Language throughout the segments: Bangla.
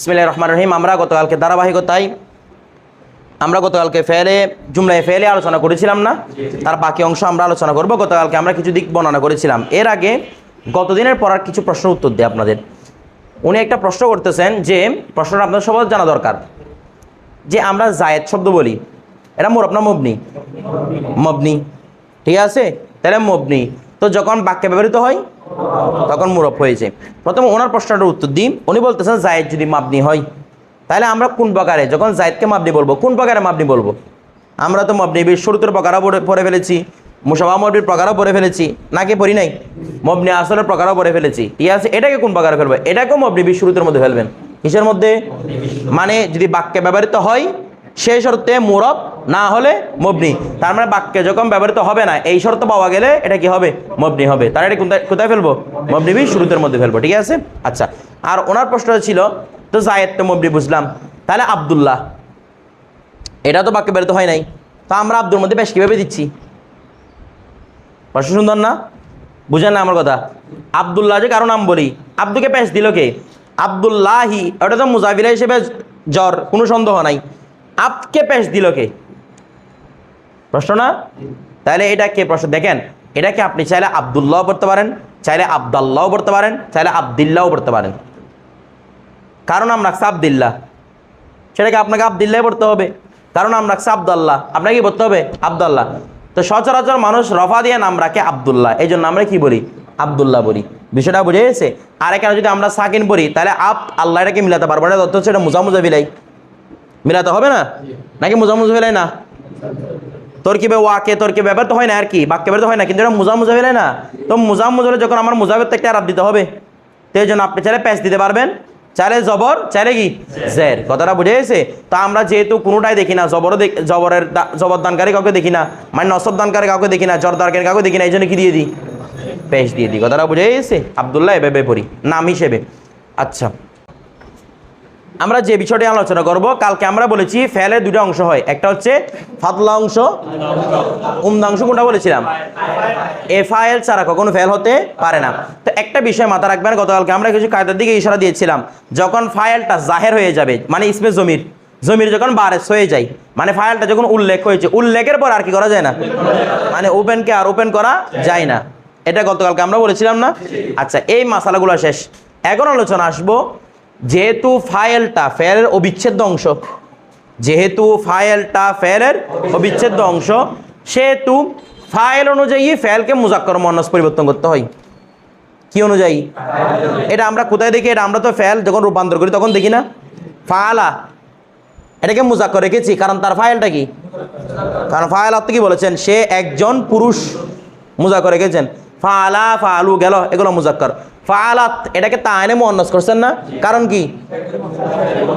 ইসমিল্লাহ রহমান রহিম। আমরা গতকালকে ধারাবাহিকতায় আমরা গতকালকে ফেলে জুমলায় ফেলে আলোচনা করেছিলাম না? তার বাকি অংশ আমরা আলোচনা করব। গতকালকে আমরা কিছু দিক বর্ণনা করেছিলাম। এর আগে গতদিনের পড়ার কিছু প্রশ্ন উত্তর দেয় আপনাদের। উনি একটা প্রশ্ন করতেছেন যে প্রশ্নটা আপনাদের সবার জানা দরকার। যে আমরা জায়েদ শব্দ বলি এটা মোরব না মবনি। মবনি। ঠিক আছে? তাহলে মবনি। তো যখন বাক্যে ব্যবহৃত হয়, তখন মুরব হয়েছে। প্রথমে ওনার প্রশ্নটার উত্তর দিই উনি বলতেছেন, জায়েদ যদি মাপনি হয়, তাহলে আমরা কোন প্রকারে? যখন জায়েদকে মাপনি বলব, কোন প্রকারে মাপনি বলব? আমরা তো মবনি শুরুতের প্রকারও পড়ে ফেলেছি, মুসাফা মবনির প্রকারও পড়ে ফেলেছি, নাকি পড়ি নাই? মবনি আসলের প্রকারও পড়ে ফেলেছি। ঠিক আছে, এটাকে কোন প্রকারে ফেলব? এটাকেও মবনি শুরুতের মধ্যে ফেলবেন। কিসের মধ্যে? মানে যদি বাক্যে ব্যবহৃত হয় সেই শর্তে মুরব না হলে মবনি। তার মানে বাক্যে যখন ব্যবহৃত হবে না, এই শর্ত পাওয়া গেলে এটা কি হবে? মবনি হবে। তার এটা কোথায় ফেলব? মবনি বি শুরুতের মধ্যে ফেলব, ঠিক আছে? আচ্ছা। আর ওনার প্রশ্নটা ছিল, তো জায়েদ, তো মবনি বুঝলাম। তাহলে আবদুল্লাহ। এটা তো বাক্যে ব্যবহৃত হয় নাই। তা আমরা আব্দুর মধ্যে বেশ কীভাবে দিচ্ছি? প্রশ্ন সুন্দর না? বুঝেন না আমার কথা। আবদুল্লাহ যে কারও নাম বলি, আব্দুকে পেশ দিল কে? আবদুল্লাহি, ওটা তো মুজাফিরা হিসেবে জ্বর কোনো সন্দেহ নাই। আপকে পেশ দিল কে? প্রশ্ন না? তাহলে এটা কে প্রশ্ন? দেখেন, এটাকে আপনি চাইলে আবদুল্লাহ পড়তে পারেন, চাইলে আবদাল্লাহ পড়তে পারেন, চাইলে আবদিল্লাও পড়তে পারেন। কারণ আমরা রাখছে আবদিল্লাহ। সেটাকে আপনাকে আবদুল্লাহ পড়তে হবে। কারণ নাম রাখছে আবদাল্লাহ। আপনাকে কি পড়তে হবে? আবদাল্লাহ। তো সচরাচর মানুষ রফা দিয়ে নাম রাখে আবদুল্লাহ। এই জন্য আমরা কি বলি? আবদুল্লাহ বলি। বিষয়টা বুঝে গেছে? আর এখানে যদি আমরা সাকিন পড়ি, তাহলে আব আল্লাহ এটাকে মিলাতে পারব না। অথচ এটা মুজা মুজা বিলাই। মিলাতে হবে না? নাকি মুজা মুজা বিলাই না? তোর কি ওয়াকে, তোর কি ব্যাপার তো হয় না আর কি, বাক্য ব্যাপার তো হয় না, কিন্তু এটা মুজা মুজা বিলাই না। তো মুজা মুজালে যখন আমার মোজাবের তো একটা দিতে হবে, তো এই জন্য আপনি চাইলে প্যাচ দিতে পারবেন। চাইলে জবর, চাইলে কি? জের। কথাটা বুঝে গেছে? তা আমরা যেহেতু কোনোটাই দেখি না, জবরও জবরের জবর দানকারী কাউকে দেখি না মানে নসব দানকারী কাউকে দেখি না জর দানকারী কাউকে দেখি না, এই জন্য কি দিয়ে দিই? পেশ দিয়ে দিই। কথাটা বুঝে গেছে? আবদুল্লাহ এভাবে পড়ি, নাম হিসেবে। আচ্ছা। আমরা যে বিষয়টি আলোচনা করব, কালকে আমরা বলেছি ফেলের দুটো অংশ হয়। একটা হচ্ছে ফাতলা অংশ, উমদা অংশ, কোনটা বলেছিলাম? এফআইএল ছাড়া কখনো ফেল হতে পারে না। তো একটা বিষয় মাথা রাখবেন, গতকালকে আমরা কিছু কায়দার দিকে ইশারা দিয়েছিলাম। যখন ফাইলটা জাহের হয়ে যাবে মানে ইসমে জমির জমির যখন বারেস হয়ে যায় মানে ফাইলটা যখন উল্লেখ হয়েছে, উল্লেখের পর আর কি করা যায় না? মানে ওপেনকে আর ওপেন করা যায় না। এটা গতকালকে আমরা বলেছিলাম না? আচ্ছা এই মশালাগুলো শেষ। এখন আলোচনা আসব যেহেতু ফায়েলটা ফেলের অবিচ্ছেদ্য অংশ, যেহেতু ফায়েলটা ফেলের অবিচ্ছেদ্য অংশ, সেহেতু ফাইল অনুযায়ী ফেলকে মুজাক্কর মনস পরিবর্তন করতে হয়। কি অনুযায়ী? এটা আমরা কোথায় দেখি? এটা আমরা তো ফেল যখন রূপান্তর করি তখন দেখি না। ফালা। এটাকে মুজাক্কর রেখেছি, কারণ তার ফাইলটা কি? কারণ ফাইল আপনি কি বলেছেন? সে একজন পুরুষ মুজাক্কর রেখেছেন। ফালা ফালু গেল, এগুলো মুজাক্কর। ফালাত, এটাকে তাইনে মোয়ান্নস করছেন না? কারণ কি?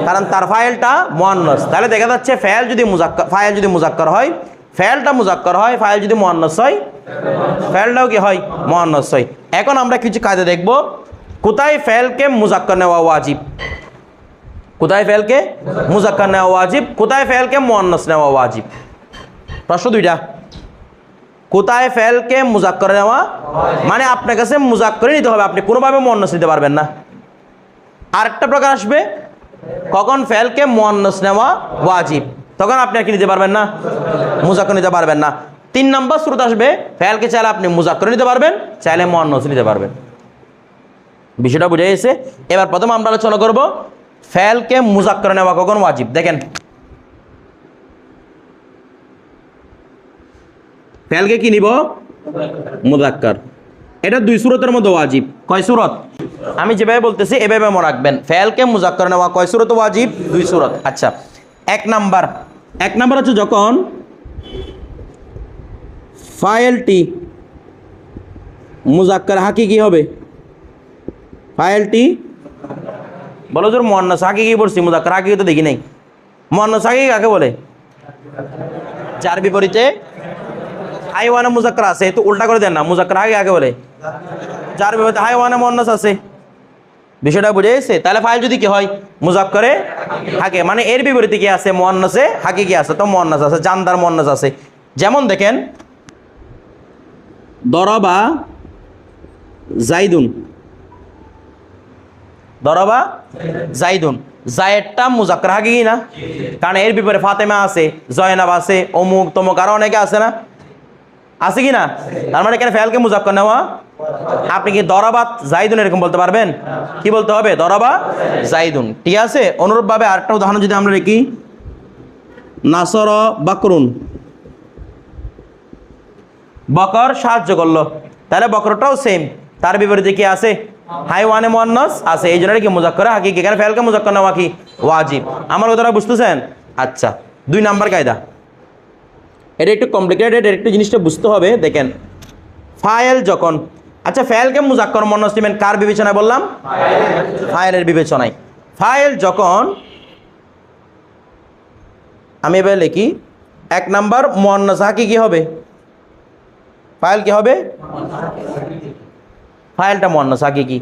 কারণ তার ফাইলটা মোয়ান্নস। তাহলে দেখা যাচ্ছে ফাইল যদি মুজাক্কর ফাইল যদি মুজাক্কর হয়, ফাইলটা মুজাক্কর হয়, ফাইল যদি মোয়ান্নস হয়, ফাইলটাও কি হয়? মোয়ান্নস হয়। এখন আমরা কিছু কাজে দেখব, কোথায় ফেলকে মুজাক্কর নেওয়া ওয়াজিব? কোথায় ফেলকে মুজাক্কর নেওয়া ওয়াজিব? কোথায় ফেলকে মোয়ান্নস নেওয়া ওয়াজিব? প্রশ্ন দুইটা। কোথায় ফেলকে মুজাক্কর নেওয়া মানে আপনার কাছে মুজাক্করে নিতে হবে। আপনি কোনোভাবে মোয়ান্নস নিতে পারবেন না। আরেকটা প্রকার আসবে। কখন ফেলকে মোয়ান্নস নেওয়া ওয়াজিব। তখন আপনি আর কি নিতে পারবেন না? মুজাক্কর নিতে পারবেন না। তিন নম্বর স্রোত আসবে। ফেলকে চাইলে আপনি মুজাক্কর নিতে পারবেন, চাইলে মোয়ান্নস নিতে পারবেন। বিষয়টা বুঝে গেছে। এবার প্রথম আমরা আলোচনা করব, ফেলকে মুজাক্কর নেওয়া কখন ওয়াজিব? দেখেন ফেলকে কি নিব? মুজাক্কর এটা দুই সুরতের মধ্যে ওয়াজিব। কয় সুরত? আমি যেভাবে বলতেছি, এভাবে মনে রাখবেন। ফেলকে মুজাক্কর নেওয়া কয় সুরত ওয়াজিব? দুই সুরত। আচ্ছা এক নাম্বার। এক নাম্বার হচ্ছে যখন ফাইলটি মুজাক্কর হাকি কি হবে? ফাইলটি বলো তোর মোহান্না সাকি কি পড়ছি? মুজাক্কর হাকি তো দেখি নাই। মোহান্না সাকি কাকে বলে? যার বিপরীতে হাইওয়ানা মুজাক্কর আছে তো উল্টা করে দেন না, মুজাক্কর আগে আগে বলে। যার বিপরীতে হাইওয়ানা মোহান্নাস আছে। বিষয়টা বুঝে গেছে? তাহলে ফাইল যদি কি হয়? মুজাক্করে হাকে মানে এর বিপরীতে কি আছে? মোহান্নাসে হাকি কি আছে? তো মোহান্নাস আছে, জানদার মোহান্নাস আছে। যেমন দেখেন, দরবা জাইদুন। দরবা জাইদুন। জায়েদটা মুজাক্কর হাকিকি না? কারণ এর বিপরে ফাতেমা আছে, জয়নাব আছে অমুক তমুক আরও অনেকে আছে না? আছে কি না? তার মানে এখানে ফেলকে মুজাক্কর নেওয়া আপনি কি দরাবাত জাইদুন এরকম বলতে পারবেন? কি বলতে হবে? দরাবা জাইদুন। ঠিক আছে? অনুরূপভাবে আরেকটা উদাহরণ যদি আমরা দেখি। নাসর বাকরুন। বকর সাহায্য করল। তাহলে বকরটাও সেম তার বিপরীতে কি আছে? হাইওয়ানে মোয়ান্নস আছে। এই জন্য কি মুজাক্কর হাকিকি। এখানে ফেলকে মুজাক্কর নেওয়া কি? ওয়াজিব। আমার কথাটা বুঝতেছেন? আচ্ছা। দুই নাম্বার কায়দা। এটা একটু কমপ্লিকেটেড একটু জিনিসটা বুঝতে হবে, দেখেন। ফাইল যখন আচ্ছা ফাইলকে মুজাক্কর মন্নস নেবেন কার বিবেচনায় বললাম? ফায়েলের বিবেচনায়। ফায়েল যখন, আমি এবার লিখি, এক নাম্বার মোয়ান্নস হাকি কি হবে? ফাইল কি হবে? ফাইলটা মোয়ান্নস হাকি কি?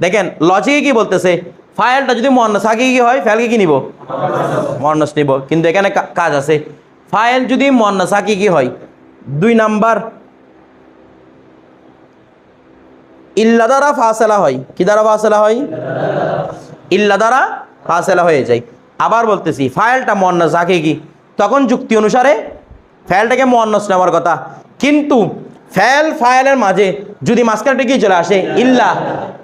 দেখেন লজিকে কি বলতেছে? ফাইলটা যদি মোয়ান্নস হাকি কি হয় ফাইলকে কি নিব? মোয়ান্নস নিব। কিন্তু এখানে কাজ আছে। ফাইল যদি মোয়ান্নস হাকি কি হয়, দুই নাম্বার, ইল্লা দ্বারা ফাসেলা হয়। কি দ্বারা ফাসেলা হয়? ইল্লা দ্বারা ফাসেলা হয়ে যায়। আবার বলতেছি, ফাইলটা মোয়ান্নস হাকি কি তখন যুক্তি অনুসারে ফাইলটাকে মোয়ান্নস নেওয়ার কথা। কিন্তু ফ্যাল ফাইলের মাঝে যদি মাঝখানটা কি চলে আসে? ইল্লা।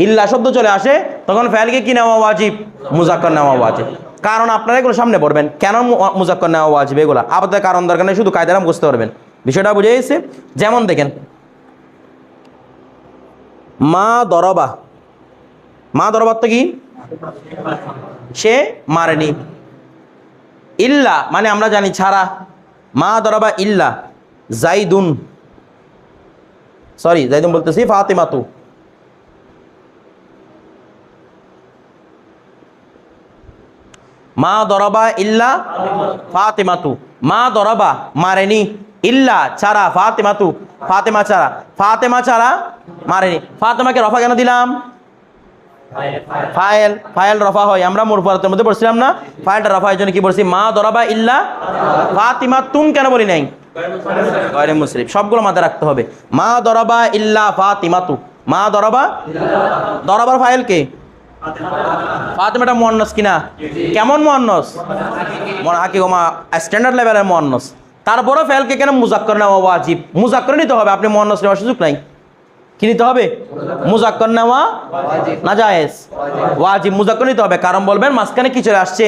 ইল্লা শব্দ চলে আসে, তখন ফ্যালকে কি নেওয়া ওয়াজিব? মুজাক্কর নেওয়া ওয়াজিব। কারণ আপনারা এগুলো সামনে পড়বেন। কেন মুজাক্কর নেওয়া ওয়াজিব এগুলো? আপনাদের কারণ দরকার নেই, শুধু কায়দারাম বুঝতে পারবেন। বিষয়টা বুঝে গেছে? যেমন দেখেন। মা দরবা। মা দরবার তো কি? সে মারেনি। ইল্লা মানে আমরা জানি ছাড়া। মা দরবা ইল্লা। জাইদুন। সরি, জাইদুন বলতেছি ফাতেমাতু। মা দরবা ইল্লা ফাতেমাতু। মা দরবা মারেনি। ইল্লা ছাড়া ফাতেমাতু। ফাতেমা ছাড়া। ফাতেমা ছাড়া মারেনি। ফাতেমাকে রফা কেন দিলাম? ফাইল ফাইল রফা হয়। আমরা মুরফারতের মধ্যে পড়ছিলাম না। ফাইলটা রফা হয়, জন্য কি বলছি মা দরাবা ইল্লা ফাতিমা তুন কেন বলি নাই? গয়রে মুসলিম সবগুলো মাথায় রাখতে হবে। মা দরাবা ইল্লা ফাতিমা তু মা দরাবা? দরাবার ফাইল কে? ফাতিমাটা মোয়ান্নস কিনা? কেমন মোয়ান্নস? হাকি গোমা স্ট্যান্ডার্ড লেভেলের মোয়ান্নস। তারপরও ফেলকে কেন মুজাক্কর নেওয়া ওয়াজিব? মুজাক্কর নিতে হবে, আপনি মোয়ান্নস নেওয়ার সুযোগ নাই। কি নিতে হবে? মুজাক্কর নেওয়া না জায়েজ? ওয়াজিব। মুজাক্কর নিতে হবে। কারণ বলবেন, মাঝখানে কি চলে আসছে?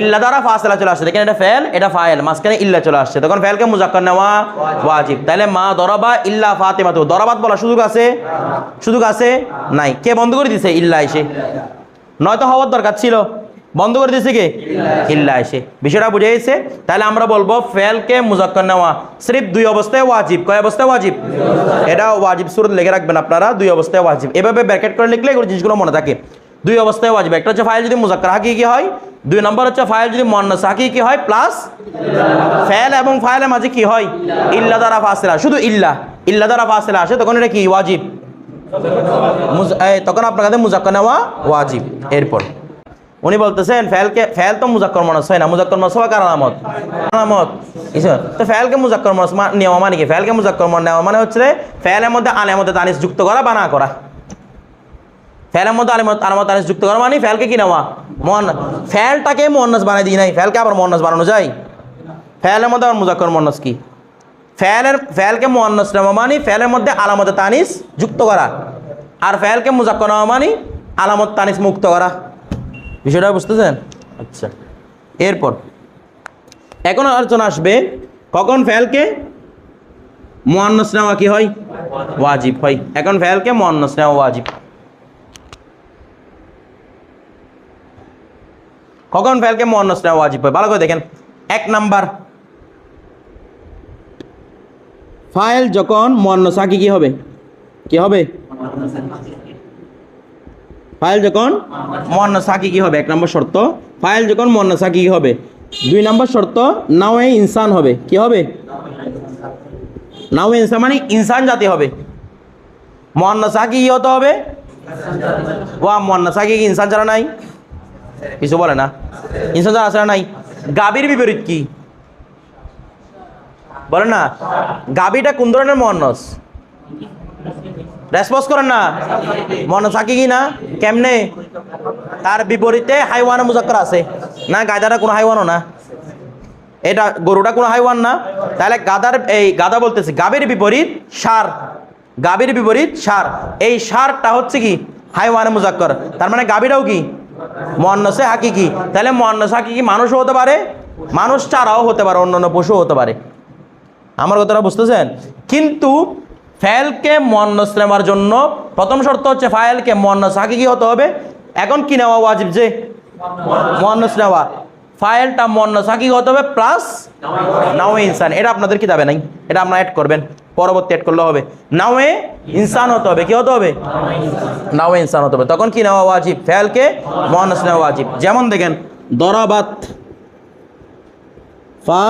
ইল্লা দ্বারা ফাসলা চলে আসছে। দেখেন এটা ফেল, এটা ফাইল। মাঝখানে ইল্লা চলে আসছে। তখন ফেলকে মুজাক্কর নেওয়া ওয়াজিব। তাহলে মা দরাবা ইল্লা ফাতেমা তো দরাবাত বলা সুযোগ আছে? সুযোগ আছে? নাই। কে বন্ধ করে দিছে? ইল্লা এসে। নয়তো হওয়ার দরকার ছিল। বন্ধ করে দিয়েছে কে? ইল্লা এসে। বিষয়টা বুঝে গেছে? তাহলে আমরা বলব ফেলকে মুজাক্কর নেওয়া। সির্ফ দুই অবস্থায় ওয়াজিব। কয় অবস্থায় ওয়াজিব? এটা ওয়াজিব সুরত লিখে রাখবেন আপনারা দুই অবস্থায় ওয়াজিব। এভাবে ব্র্যাকেট করে লিখলে এগুলো জিনিসগুলো মনে থাকে। দুই অবস্থায় ওয়াজিব। একটা হচ্ছে ফাইল যদি মুজাক্কর হাকি কি হয় দুই নম্বর হচ্ছে ফাইল যদি মন্নাস হাকি কি হয় প্লাস ফেল এবং ফাইলের মাঝে কি হয়? ইল্লা দ্বারা ফাসেলা। শুধু ইল্লা। ইল্লা দ্বারা ফাসেলা আসে তখন এটা কি? ওয়াজিব। তখন আপনার কাছে মুজাক্কর নেওয়া ওয়াজিব। এরপর উনি বলতেছেন, ফেলকে, ফেল তো মুজাক্কর মনস হয় না, মুজাক্কর মনস হওয়া কার আলামত? তো ফেলকে মুজাক্কর মনস নেওয়া মানে কি? ফেলকে মুজাক্কর মন নেওয়া মানে হচ্ছে ফেলের মধ্যে আলের মধ্যে তানিস যুক্ত করা বা না করা। ফেলের মধ্যে আলেমত আলামত তানিস যুক্ত করা মানে ফেলকে কি নেওয়া? মন ফেলটাকে মন্নাস বানাই দিই নাই, ফেলকে আবার মন্নাস বানানো যায়? ফেলের মধ্যে আবার মুজাক্কর মন্নাস কি? ফেলের, ফেলকে মোয়ান্নস নেওয়া মানে ফেলের মধ্যে আলামত তানিস যুক্ত করা। আর ফেলকে মুজাক্কর নেওয়া মানে আলামত তানিস মুক্ত করা। বিষয়টা বুঝতেছেন? আচ্ছা। এরপর এখন আলোচনা আসবে কখন ফেলকে? মোয়ান্নস নেওয়া কি হয়? ওয়াজিব হয়। এখন ফেলকে মোয়ান্নস নেওয়া ওয়াজিব। কখন ফেলকে মোয়ান্নস নেওয়া ওয়াজিব হয়? ভালো করে দেখেন। এক নাম্বার। ফাইল যখন মোয়ান্নস আকি কি হবে? কি হবে? ফাইল যখন মোয়ান্নস আকি কি হবে, এক নম্বর শর্ত। ফাইল যখন মোয়ান্নস আকি কি হবে, দুই নম্বর শর্ত নাওয়ে ইনসান হবে। কি হবে? নাওয়ে ইনসান মানে ইনসান জাতি হবে। মোয়ান্নস আকি কি হতে হবে। ওয়া, মোয়ান্নস আকি কি ইনসান ছাড়া নাই। কিছু বলে না। ইনসান ছাড়া আসলে নাই। গাবির বিপরীত কি? বলে না। গাবিটা কোন ধরনের মোয়ান্নস? রেসপন্স করেন না মনে থাকে কি না কেমনে তার বিপরীতে হাইওয়ান মুজাক্কর আছে না গাদাটা কোনো হাইওয়ানও না এটা গরুটা কোনো হাইওয়ান না তাহলে গাদার এই গাদা বলতেছে গাভীর বিপরীত সার গাভীর বিপরীত সার এই সারটা হচ্ছে কি হাইওয়ানে মুজাক্কর তার মানে গাভীটাও কি মন্নসে হাকিকি তাহলে মন্নস হাকিকি মানুষও হতে পারে মানুষ চারাও হতে পারে অন্যান্য পশুও হতে পারে আমার কথাটা বুঝতেছেন কিন্তু ফাইলকে মন্নস নেওয়ার জন্য প্রথম শর্ত হচ্ছে ফাইলকে মন্নস হাকিকি হতে হবে? এখন কি নেওয়া ওয়াজিব যে? মন্নস নেওয়া। ফাইলটা মন্নস হাকিকি হতে হবে? প্লাস নাওয়ে ইনসান। এটা আপনাদের কিতাবে নাই। এটা আপনারা অ্যাড করবেন। পরবর্তী অ্যাড করলে হবে। নাওয়ে ইনসান হতে হবে। কি হতে হবে? নাওয়ে ইনসান হতে হবে। তখন কি নেওয়া ওয়াজিব? ফেলকে মহানস নেওয়া ওয়াজিব। যেমন দেখেন, দরাবাত ফা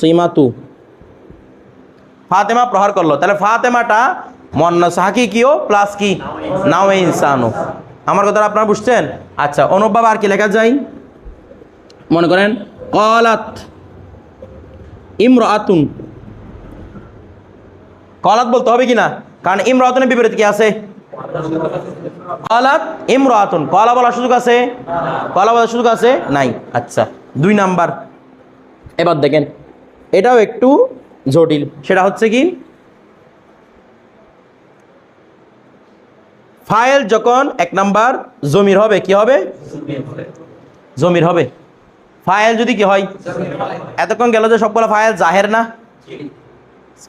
চিমাতু ফাতেমা প্রহার করল। তাহলে ফাতেমাটা মন্নস হাকিকিও প্লাস কি? নাওয়ে ইনসানও আমার কথাটা আপনারা বুঝছেন? আচ্ছা অনুভব আর কি লেখা যায়? মনে করেন, কলাত ইমরাতুন। কলাত বলতে হবে কি না? কারণ ইমরাতুনের বিপরীত কি আছে? কলাত ইমরাতুন। কলা বলার সুযোগ আছে? কলা বলার সুযোগ আছে? নাই। আচ্ছা দুই নাম্বার। এবার দেখেন, এটাও একটু জটিল। সেটা হচ্ছে কি? ফাইল যখন এক নাম্বার জমির হবে, কি হবে? জমির হবে। ফাইল যদি কি হয়? এতক্ষণ গেল যে সবগুলো ফাইল জাহের না?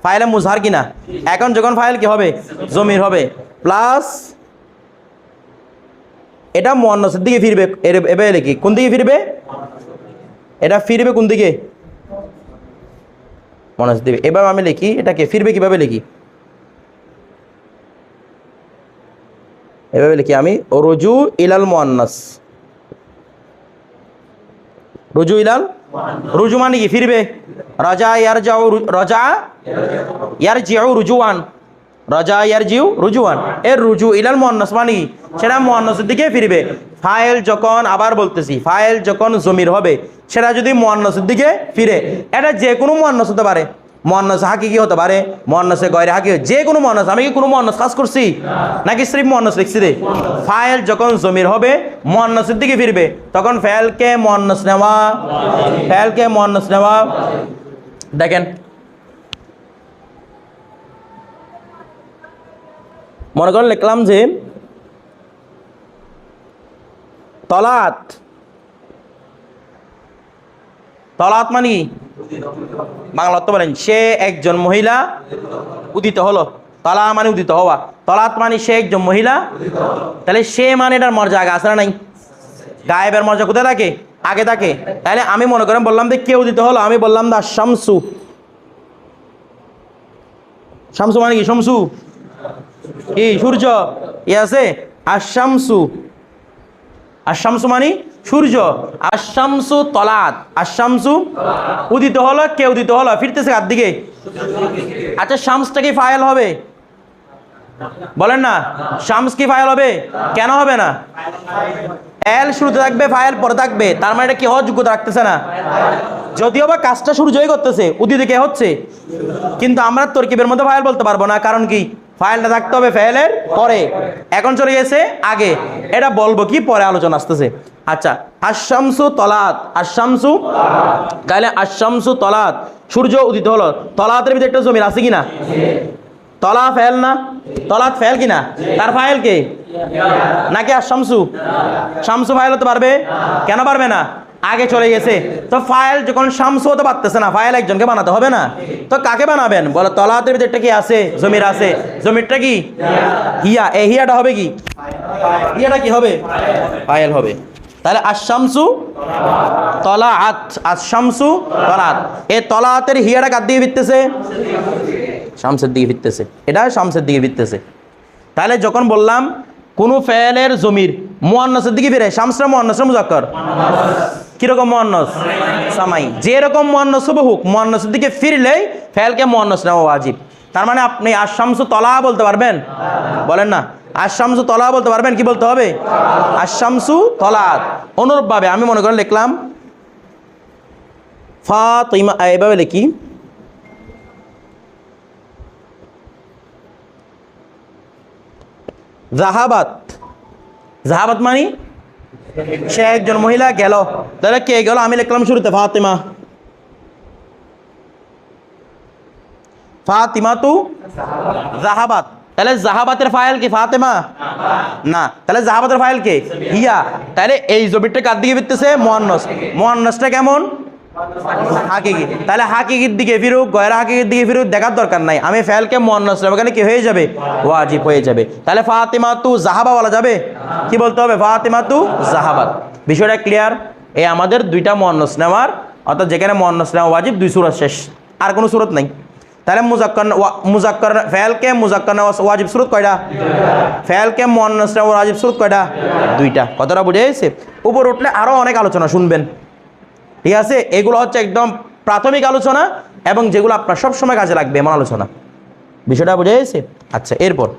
ফাইলে মুজহার কিনা এখন যখন ফাইল কি হবে? জমির হবে। প্লাস এটা মন্নসের দিকে ফিরবে। এভাবে লিখি কোন দিকে ফিরবে? এটা ফিরবে কোন দিকে? মনস দেবে। এবার আমি লিখি, এটাকে ফিরবে কীভাবে লিখি? এভাবে লিখি আমি, রুজু ইলাল মোয়ান্নাস। রুজু ইলাল? রুজু মানে কি? ফিরবে। রাজা ইয়ার যাও রাজা ইয়ার যাও রুজুয়ান। রাজা ইয়ার জিউ রুজুয়ান এর রুজু ইলাল মোহান্নস মানে কি? সেটা মোহান্নসের দিকে ফিরবে। ফাইল যখন আবার বলতেছি ফাইল যখন জমির হবে, সেটা যদি মোহান্নসের দিকে ফিরে, এটা যে কোনো মোহান্নস হতে পারে। মোহান্নস হাকি কি হতে পারে মোহান্নসে গয়রে হাকি যে কোনো মোহান্নস আমি কি কোনো মোহান্নস কাজ করছি? নাকি স্ত্রী মোহান্নস লিখছি রে? ফাইল যখন জমির হবে মোহান্নসের দিকে ফিরবে। তখন ফেলকে মোহান্নস নেওয়া ফেলকে মোহান্নস নেওয়া। দেখেন মনে করেন লিখলাম যে তলাত। তলাত মানে কি? বাংলা অর্থ বলেন, সে একজন মহিলা উদিত হলো। তলা মানে উদিত হওয়া। তলাত মানে সে একজন মহিলা তাহলে সে মানে এটার মর্যাদা আগে আসে না নাই? গায়েবের মর্যাদা কোথায় থাকে? আগে থাকে। তাহলে আমি মনে করেন বললাম যে কে উদিত হলো? আমি বললাম দা শামসু। শামসু মানে কি? শামসু। কি সূর্য ই আছে আশামসু আশামসু মানে সূর্য। আশামসু তলাত। আশামসু উদিত হলো, কে উদিত হলো? ফিরতেছে কার দিকে? আচ্ছা শামসটা কি ফাইল হবে? বলেন না, শামস কি ফাইল হবে? কেন হবে না? এল শুরুতে থাকবে ফাইল পরে থাকবে। তার মানে এটা কি হওয়ার যোগ্যতা রাখতেছে না? যদিও বা কাজটা সূর্যই করতেছে, উদিতে কে হচ্ছে? কিন্তু আমরা তরকিবের মধ্যে ফাইল বলতে পারব না, কারণ কি? ফাইলটা থাকতে হবে ফাইলের পরে। এখন চলে গেছে আগে। এটা বলব কি? পরে আলোচনা আসতেছে। আচ্ছা আশামসু তলাত আশামসু তাহলে আশামসু তলাত সূর্য উদিত হলো। তলাতের ভিতরে একটা জমির আছে কিনা তলা ফেল না? তলাত ফেল কিনা তার ফাইল কে? নাকি আর শামসু শামসু ফাইল হতে পারবে? কেন পারবে না? আগে চলে গেছে। তো ফাইল যখন শামসু হতে পারতেছে না ফাইল একজনকে বানাতে হবে না? তো কাকে বানাবেন? বলো তলাতের ভিতরটা কি আছে? জমির আছে। জমিরটা কি? হিয়া। এ হিয়াটা হবে কি? হিয়াটা কি হবে? ফাইল হবে। তাহলে আশামসু তলাআত। আশামসু তলাত এ তলাতের হিয়াটা কার দিকে ফিরতেছে শামসের দিকে ফিরতেছে এটা শামসের দিকে ফিরতেছে তাহলে যখন বললাম, কোনো ফেলের জমির মোয়ান্নসের দিকে ফিরে, শামসরা মোয়ান্নসরা মুজাক্কর? কীরকম মোয়ান্নস? সামাই। যেরকম মোয়ান্নস হবে হোক, মোয়ান্নসের দিকে ফিরলেই ফেলকে মোয়ান্নস নেওয়া ওয়াজিব। তার মানে আপনি আশামসু তলা বলতে পারবেন? বলেন না। আশামসু তলা বলতে পারবেন? কি বলতে হবে? আশামসু তলাত। অনুরূপভাবে আমি মনে করেন লিখলাম ফা তৈমা এভাবে লিখি। জাহাবাত। জাহাবাত মানি সে একজন মহিলা গেল। তাহলে কে গেল? আমি লিখলাম শুরুতে ফাতেমা। ফাতিমা তু জাহাবাদ তাহলে জাহাবাতের ফাইল কি ফাতেমা? না। তাহলে জাহাবাতের ফাইল কে? ইয়া তাহলে এই জবিরটা কার দিকে ফিরতেছে মোয়ান্নস। মোয়ান্নসটা কেমন? হাকিকি। তাহলে হাকিকির দিকে ফিরুক, গয়রা হাকিকির দিকে ফিরুক, দেখার দরকার নাই। আমি ফেলকে মোয়ান্নস ওখানে কি হয়ে যাবে? ওয়াজিব হয়ে যাবে। তাহলে ফাতিমা তু জাহাবা বলা যাবে? কি বলতে হবে? ফাতিমা তু জাহাবাত বিষয়টা ক্লিয়ার এই আমাদের দুইটা মোয়ান্নস নেওয়ার, অর্থাৎ যেখানে মোয়ান্নস নেওয়া ওয়াজিব, দুই সুরত শেষ। আর কোনো সুরত নাই। তাহলে মুজাক্কর মুজাক্কর, ফেলকে মুজাক্কর ওয়াজিব সুরত কয়টা? ফেলকে মোয়ান্নস নেওয়া ওয়াজিব সুরত কয়টা? দুইটা। কথাটা বুঝে গেছে উপর উঠলে আরও অনেক আলোচনা শুনবেন। ঠিক আছে? এগুলো হচ্ছে একদম প্রাথমিক আলোচনা এবং যেগুলো আপনার সবসময় কাজে লাগবে, এমন আলোচনা। বিষয়টা বুঝে গেছে? আচ্ছা এরপর।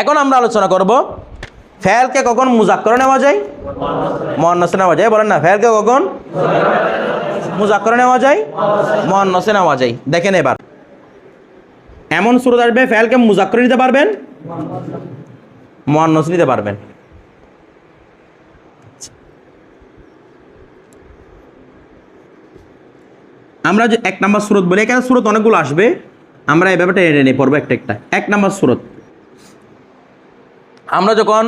এখন আমরা আলোচনা করব, ফেলকে কখন মুজাক্কর নেওয়া যায়? মহান্নসে নেওয়া যায়, বলেন না, ফেলকে কখন মুজাক্কর নেওয়া যায়? মহান্নসে নেওয়া যায়। দেখেন এবার। এমন সুরত আসবে, ফেলকে মুজাক্কর নিতে পারবেন? মহান্নস নিতে পারবেন। আমরা যে এক নাম্বার সুরত বলি, এখানে সুরত অনেকগুলো আসবে। আমরা এই ব্যাপারটা এনে নিয়ে পড়ব একটা একটা এক নাম্বার সুরত। আমরা যখন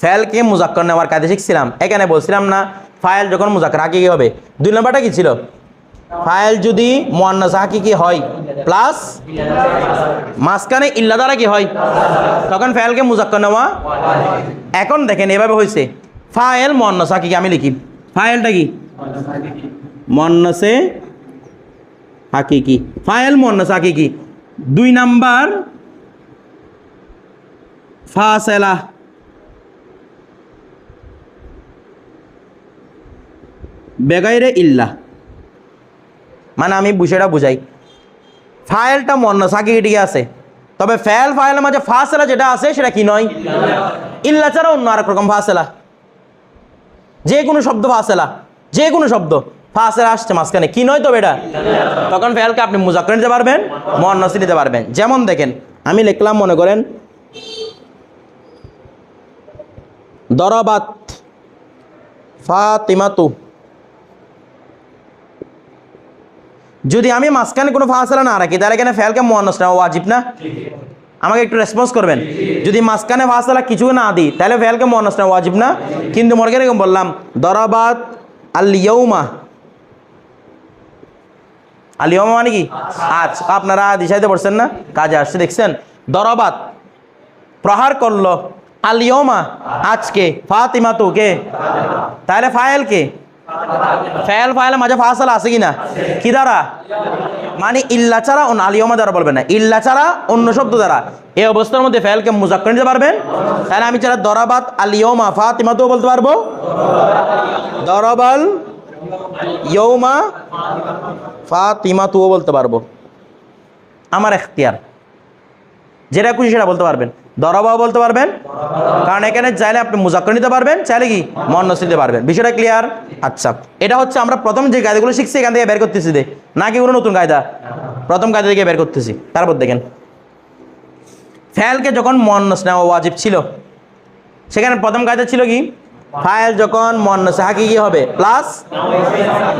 ফাইলকে মুজাক্কর নেওয়ার কাজে শিখছিলাম, এখানে বলছিলাম না, ফাইল যখন মুজাক্কর হাকিকি হবে? দুই নাম্বারটা কি ছিল? ফাইল যদি মোয়ান্নাস হাকিকি হয়? প্লাস মাঝখানে ইল্লা দ্বারা কি হয়? তখন ফাইলকে মুজাক্কর নেওয়া এখন দেখেন এভাবে হয়েছে। ফাইল মোয়ান্নাস হাকিকি আমি লিখি? ফাইলটা কি? মন্নসে হাকিকি। ফাইল মন্নস হাকিকি। দুই নাম্বার ফাসেলা। বেগাইরে ইল্লা। মানে আমি বিষয়টা বুঝাই। ফাইলটা মন্নস হাকিকি ঠিক আছে। তবে ফেল ফাইলের মাঝে ফাসেলা যেটা আছে সেটা কি নয়? ইল্লা ছাড়া অন্য আরেক রকম ফাসেলা। যে কোনো শব্দ ফাসেলা। যে কোনো শব্দ। ফাসেলা আসছে মাঝখানে। কি নয় তো এটা তখন ফেলকে আপনি মুজাক্কর নিতে পারবেন মহানসি নিতে পারবেন। যেমন দেখেন, আমি লিখলাম, মনে করেন, দরবাত ফাতিমাতু। যদি আমি মাঝখানে কোনো ফাসেলা না রাখি, তাহলে এখানে ফেলকে মহানস নেওয়া ওয়াজিব না? আমাকে একটু রেসপন্স করবেন। যদি মাঝখানে ফাসলা কিছু না দিই, তাহলে ফেলকে মহানস নেওয়া ওয়াজিব না? কিন্তু মনে এরকম বললাম, দরাবাত আল ইয়ৌমা আল ইয়ৌমা মানে কি? আজ আপনারা দিশাইতে পড়ছেন না? কাজে আসছে, দেখছেন? দরাবাত প্রহার করল আল ইয়ৌমা আজকে ফাতিমা তো কে তাহলে ফাইল কে? ফেল ফাইলের মাঝে ফাসলা আছে কি না কি দ্বারা? মানে ইল্লা ছাড়া অন্য আলিয়মা দ্বারা বলবেন না। ইল্লা ছাড়া অন্য শব্দ দ্বারা। এই অবস্থার মধ্যে ফেলকে মুজাক্কর নিতে পারবেন? তাহলে আমি ছাড়া দরাবাত আলিয়মা ফাতিমাতেও বলতে পারব? দরাবাল ইয়ৌমা ফাতিমা তুও বলতে পারব। আমার এখতিয়ার। যেটা খুশি সেটা বলতে পারবেন। দরবাও বলতে পারবেন। কারণ এখানে চাইলে আপনি মুজাক্কর নিতে পারবেন, চাইলে কি? মন্নস নিতে পারবেন। বিষয়টা ক্লিয়ার আচ্ছা। এটা হচ্ছে আমরা প্রথম যে কায়দাগুলো শিখছি, এখান থেকে বের করতেছি দে নাকি কোনো নতুন কায়দা? প্রথম কায়দা থেকে বের করতেছি। তারপর দেখেন। ফেলকে যখন মন্নস নেওয়া ওয়াজিব ছিল, সেখানে প্রথম কায়দা ছিল কি? ফাইল যখন মন্নসে হাকি কি হবে? প্লাস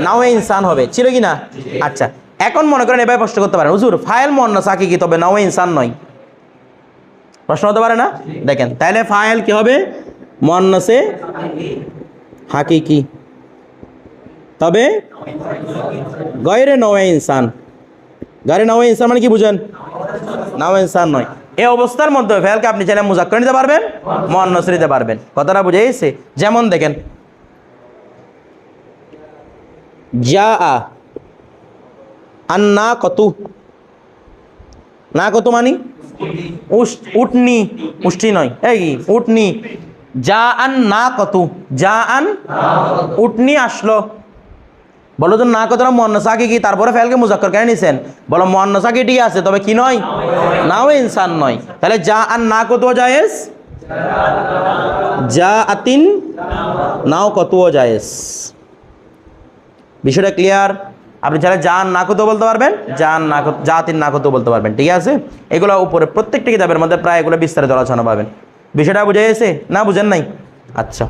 নাও ইনসান হবে। ছিল কি না? আচ্ছা এখন মনে করেন এভাবে প্রশ্ন করতে পারেন। হুজুর, ফাইল মন্নস হাকি কি? তবে নাও ইনসান নয়। প্রশ্ন হতে পারে না? দেখেন তাহলে ফাইল কি হবে? মন্নসে হাকিকি তবে গয়রে নওয়ে ইনসান। গারে নওয়ে ইনসান মানে কি বুঝেন? নাওয়ে ইনসান নয়। এই অবস্থার মধ্যে ফেলকে আপনি চাইলে মুজাক্কর নিতে পারবেন মন্নস নিতে পারবেন। কথাটা বুঝে গেছে? যেমন দেখেন যা আ আন্না কতু না কত মানি উটনি। উষ্টি নয়, এই? উটনি। যা আন না কত যা আন উটনি আসলো। বলো তো না কত মন্নসাকি কি? তারপরে ফেলকে মুজাক্কর কেন নিছেন? বলো মন্নসাকি ঠিক আছে, তবে কি নয়? নাও ইনসান নয়। তাহলে যা আর না কত জায়েজ? যা আতিন নাও কত জায়েজ। বিষয়টা ক্লিয়ার আপনি যারা জান না কত বলতে পারবেন? জান না কত- জাতির না কত বলতে পারবেন, ঠিক আছে? এগুলো উপরে প্রত্যেকটা কিতাবের মধ্যে প্রায় এগুলো বিস্তারিত আলোচনা পাবেন। বিষয়টা বুঝে গেছে? না বুঝেন নাই? আচ্ছা।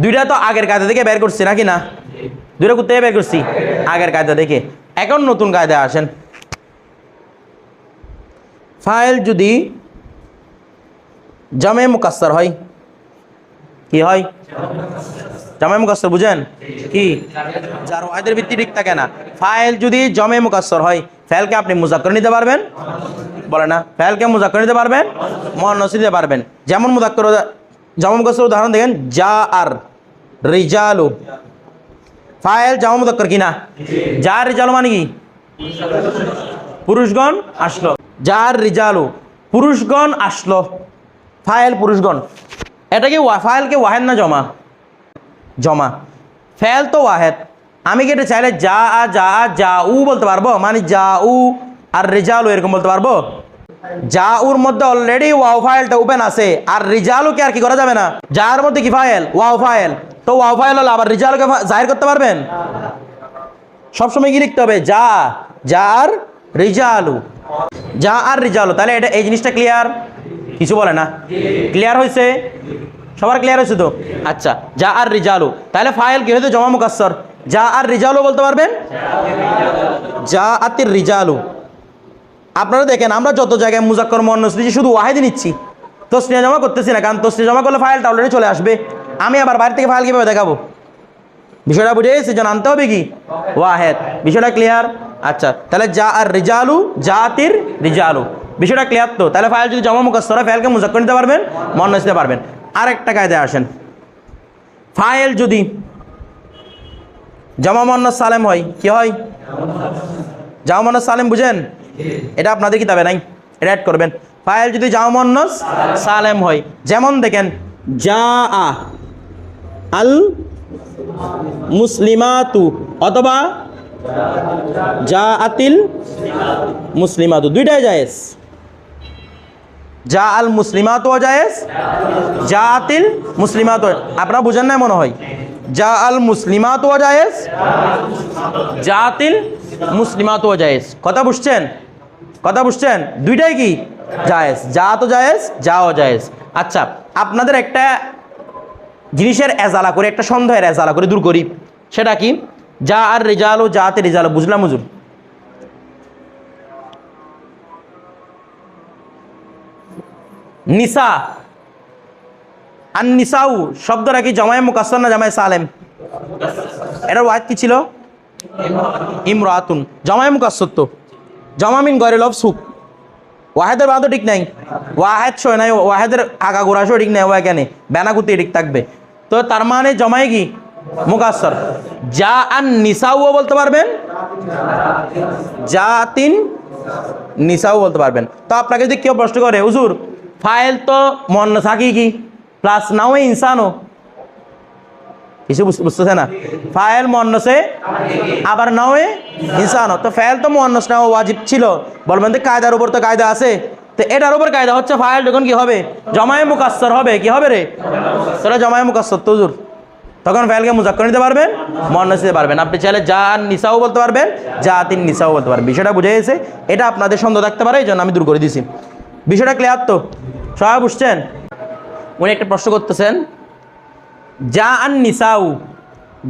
দুইটা তো আগের কায়দা থেকে বের করছি, নাকি না? দুইটা কোথায় বের করছি। আগের কায়দা দেখে। এখন নতুন কায়দায় আসেন। ফাইল যদি জামে মুকাস্সার হয়, কি হয়? জামে মুকাস্সর, বুঝেন? কি? যার ওয়াহিদের ভিত্তি ঠিক থাকে না। ফাইল যদি জমে মুকাস্সর হয়, ফাইলকে আপনি মুজাক্কর নিতে পারবেন? বলে না। ফাইলকে মুজাক্কর নিতে পারবেন? মুয়ান্নাস নিতে পারবেন। যেমন মুজাক্কর জামা মুকাস্সর উদাহরণ দেখেন যা আর রিজালু ফাইল জামা মুজাক্কর কিনা যার রিজালু মানে কি? পুরুষগণ আসলো। যার রিজালু? পুরুষগণ আসলো। ফাইল পুরুষগণ। এটা কি ওয়া- ফাইলকে ওয়াহেদ না জমা? জমা। ফেল তো ওয়াহেদ। আমি কি এটা চাইলে যা আ যা আ যা, উ বলতে পারব? মানে যা, উ আর রিজালু এরকম বলতে পারব? যা, উর মধ্যে অলরেডি ওয়াও ফাইলটা ওপেন আছে। আর রিজালুকে আর কি করা যাবে না? যার মধ্যে কি ফাইল ওয়াও ফাইল তো হলো, আবার রিজালুকে জাহির করতে পারবেন? সবসময় কি লিখতে হবে? যা যা আর রিজালু। যা আর রিজালু। তাহলে এটা, এই জিনিসটা ক্লিয়ার কিছু বলে না। ক্লিয়ার হয়েছে সবার ক্লিয়ার হয়েছে তো? আচ্ছা যা আর রিজালু। তাহলে ফাইল কি হয়তো জমা মুকাস্সর। যা আর রিজালু বলতে পারবেন? যা আতির রিজালু। আপনারা দেখেন, আমরা যত জায়গায় মুজাক্কর মন্নস শুধু ওয়াহেদই নিচ্ছি। তসনিয়া জমা করতেছি না, কারণ তসনিয়া জমা করলে ফাইলটা অলরেডি চলে আসবে। আমি আবার বাইরে থেকে ফাইল কীভাবে দেখাবো? বিষয়টা বুঝে যেন আনতে হবে কি? ওয়াহেদ। বিষয়টা ক্লিয়ার আচ্ছা তাহলে যা আর রিজালু, জাতির রিজালু। বিষয়টা ক্লিয়ার তো? তাহলে ফাইল যদি জমা মুখস্থ হয়, ফাইলকে মুজাক্কর নিতে পারবেন মন নিতে পারবেন। আরেকটা কায়দায় আসেন। ফাইল যদি জমা মন্ন সালেম হয়, কি হয়? জামা মন্ন সালেম বুঝেন? এটা আপনাদের কিতাবে নাই, এটা অ্যাড করবেন। ফাইল যদি জামা মন্ন সালেম হয়, যেমন দেখেন যা আ আল মুসলিমাতু অথবা যা আতিল মুসলিমাতু, দুইটাই জায়েজ। যা আল মুসলিমাতু জায়েজ যা আতিল মুসলিমাতু আপনারা বুঝেন না মনে হয়? যা আল মুসলিমাতু জায়েজ যা আতিল মুসলিমাতু জায়েজ। কথা বুঝছেন? কথা বুঝছেন? দুইটাই কি? জায়েজ। যা তো জায়েজ যাও জায়েজ। আচ্ছা আপনাদের একটা জিনিসের এজালা করে, একটা সন্দেহের এজালা করে দূর করি। সেটা কি? যা আর রেজাল ও যাতে রেজালো, বুঝলাম হুজুর? নিসা। আর নিসাউ, শব্দটা কি? জামায় মুকাসর না জামায় সালেম? এটার ওয়াদ কি ছিল? ইমরাতুন। জামায় মুকাসর তো। জামামিন গরে লব সুখ ওয়াহেদের বাদ ঠিক নাই। ওয়াহেদ শোয় নাই, ওয়াহেদের আগা গোড়া শো ঠিক নাই ওয়া কেন? বেনাকুতি ঠিক থাকবে। তো তার মানে জমায় কি? মুকাসর যা আন নিসাও বলতে পারবেন? যা তিন নিসাও বলতে পারবেন। তো আপনাকে যদি কেউ প্রশ্ন করে, হুজুর, ফাইল তো মন থাকি কি প্লাস নাও ইনসানও। কিছু বুঝ- বুঝতেছে না? ফাইল মন্নসে আবার নাওয়ে ইনসান তো ফাইল তো মন্নস নেওয়া ওয়াজিব ছিল। বলবেন তো কায়দার উপর তো কায়দা আছে। তো এটার উপর কায়দা হচ্ছে ফাইল যখন কি হবে? জমায়ে মুকাস্সর হবে, কি হবে রে? সেটা জমায়ে মুকাস্সর তো হুজুর। তখন ফাইলকে মুজাক্কর নিতে পারবেন মন্নস নিতে পারবেন। আপনি চাইলে আর নিসাও বলতে পারবেন যা তিন নিসাও বলতে পারবেন। বিষয়টা বুঝে গেছে। এটা আপনাদের সন্দেহ থাকতে পারে এই জন্য আমি দূর করে দিছি। বিষয়টা ক্লিয়ার তো? সবাই বুঝছেন? উনি একটা প্রশ্ন করতেছেন যা আন নিসাউ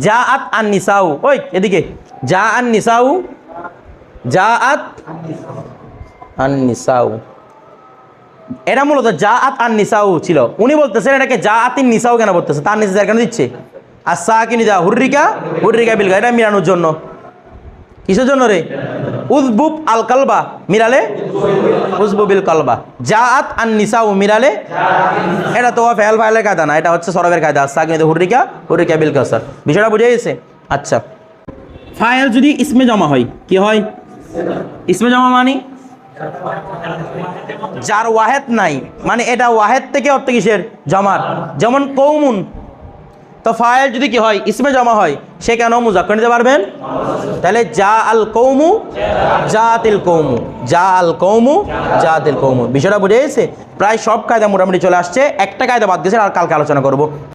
যা আত আন নিসাউ। ওই, এদিকে। যা আন নিসাউ যা আত আন নিসাউ। এটা মূলত যা আত আন নিসাউ ছিল। উনি বলতেছেন, এটাকে যা আতিন নিসাউ কেন বলতেছে? তার নিচে কেন দিচ্ছে? আর সা কিনি যা হুর্রিকা হুর্রিকা বিলকা এটা মিলানোর জন্য। কিসের জন্য রে? উজবুব আল কালবা মিলালে উজবুবিল কালবা। যা আত আন নিসাউ মিলালে এটা তো ফেল ফাইলের কায়দা না, এটা হচ্ছে সরবের কায়দা। সাকিনে হুরিকা হুরিকা বিল কাসার। বিষয়টা বুঝে গেছে? আচ্ছা। ফাইল যদি ইসমে জমা হয়, কি হয়? ইসমে জমা মানে? যার ওয়াহেদ নাই মানে এটা ওয়াহেদ থেকে অর্থ কিসের জমার। যেমন কৌমুন, তো ফাইল যদি কি হয়, ইসমে জমা হয়, সে কেন মুজাক্কর নিতে পারবেন? তাহলে যা আল কৌমু যা তিল কৌমু যা আল কৌমু যা তিল কৌমু। বিষয়টা বুঝে গেছে? প্রায় সব কায়দা মোটামুটি চলে আসছে, একটা কায়দা বাদ গেছে, আর কালকে আলোচনা করব।